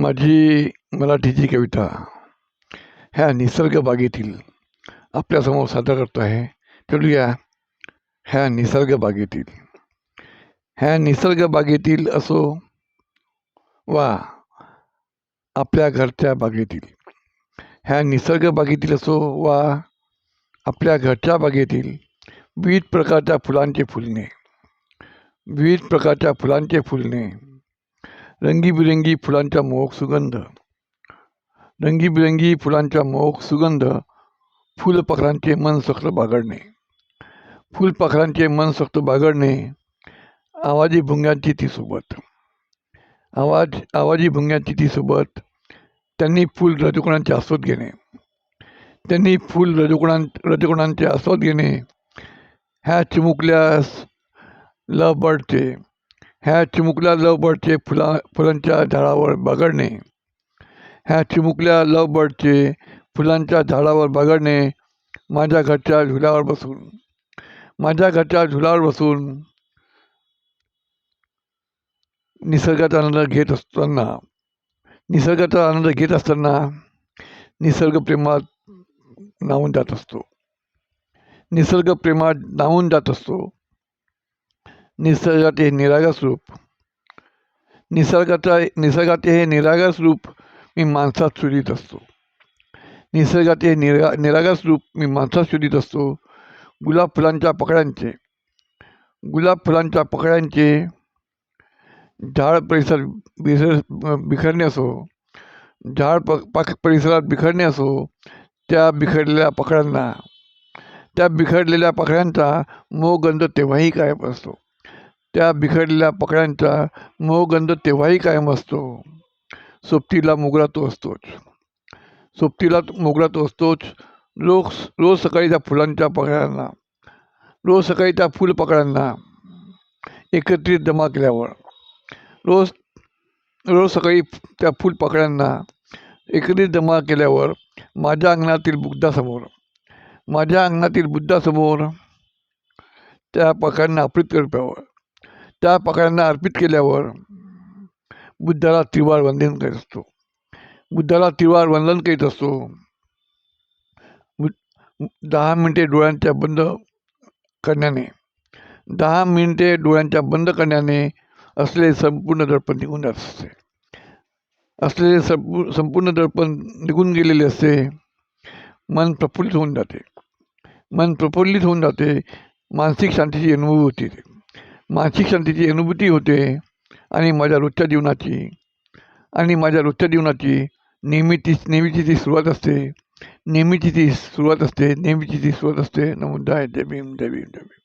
माझी मराठीची कविता ह्या निसर्ग बागेतील आपल्यासमोर सादर करतो आहे. चलूया ह्या निसर्ग बागेतील ह्या निसर्ग बागेतील असो वा आपल्या घरच्या बागेतील. ह्या निसर्ग बागेतील असो वा आपल्या घरच्या बागेतील विविध प्रकारच्या फुलांचे फुलणे. विविध प्रकारच्या फुलांचे फुलणे. रंगीबिरंगी फुलांचा मोहक सुगंध. रंगीबिरंगी फुलांचा मोहक सुगंध फुलपाखरांचे मनसोक्त बागडणे. फुलपाखरांचे मनसोक्त बागडणे आवाजी भुंग्यांची ती सोबत. आवाज आवाजी भुंग्यांची ती सोबत त्यांनी फुल रजगुणांचे आस्वाद घेणे. त्यांनी फुल रजगुणां रजगुणांचे आस्वाद घेणे. ह्या चिमुकल्या लव बर्डचे ह्या चिमुकल्या लवबर्डचे फुला फुलांच्या झाडावर बागडणे ह्या चिमुकल्या लवबर्डचे फुलांच्या झाडावर बागडणे माझ्या घरच्या झुल्यावर बसून. माझ्या घरच्या झुलावर बसून निसर्गाचा आनंद घेत असताना निसर्गाचा आनंद घेत असताना निसर्ग प्रेमात जात असतो. निसर्ग प्रेमात जात असतो. निसर्गाचे निरागस रूप. निसर्गाचा निसर्गाचे हे निरागस रूप मी माणसात शोधित असतो. निसर्गाचे निरा निरागस रूप मी माणसात शोधित असतो. गुलाब फुलांच्या पकड्यांचे गुलाब फुलांच्या पकड्यांचे झाड परिसर बिसर बिखरणे असो. झाड प पाक परिसरात बिखरणे असो. त्या बिखरलेल्या पकड्यांना त्या बिखरलेल्या पकड्यांचा मोगंध तेव्हाही कायम असतो. त्या बिखरलेल्या पकड्यांचा मोहगंध तेव्हाही कायम असतो. सोबतीला मोगरा तो असतोच. सोबतीला मोगरा तो असतोच. रोज रोज सकाळी त्या फुलांच्या पकड्यांना रोज सकाळी त्या फुल पकड्यांना एकत्रित जमा केल्यावर रोज रोज सकाळी त्या फुल पकड्यांना एकत्रित जमा केल्यावर माझ्या अंगणातील बुद्धासमोर माझ्या अंगणातील बुद्धासमोर त्या पकड्यांना अर्पित करप्यावर त्या पाकळ्यांना अर्पित केल्यावर बुद्धाला त्रिवार वंदन करीत असतो. बुद्धाला त्रिवार वंदन करीत असतो. दहा मिनटे डोळ्यांच्या बंद करण्याने दहा मिनिटे डोळ्यांच्या बंद करण्याने असलेले संपूर्ण दर्पण निघून जात असते. असलेले संपू संपूर्ण दर्पण निघून गेलेले असते. मन प्रफुल्लित होऊन जाते. मन प्रफुल्लित होऊन जाते. मानसिक शांतीची अनुभूती होते. मानसिक शांतीची अनुभूती होते आणि माझ्या रोजच्या जीवनाची. आणि माझ्या रोजच्या जीवनाची नेहमीची नेहमीची ती सुरुवात असते. नेहमीची ती सुरुवात असते नेहमीची ती सुरुवात असते. नमो जय भीम जय भीम जय भीम.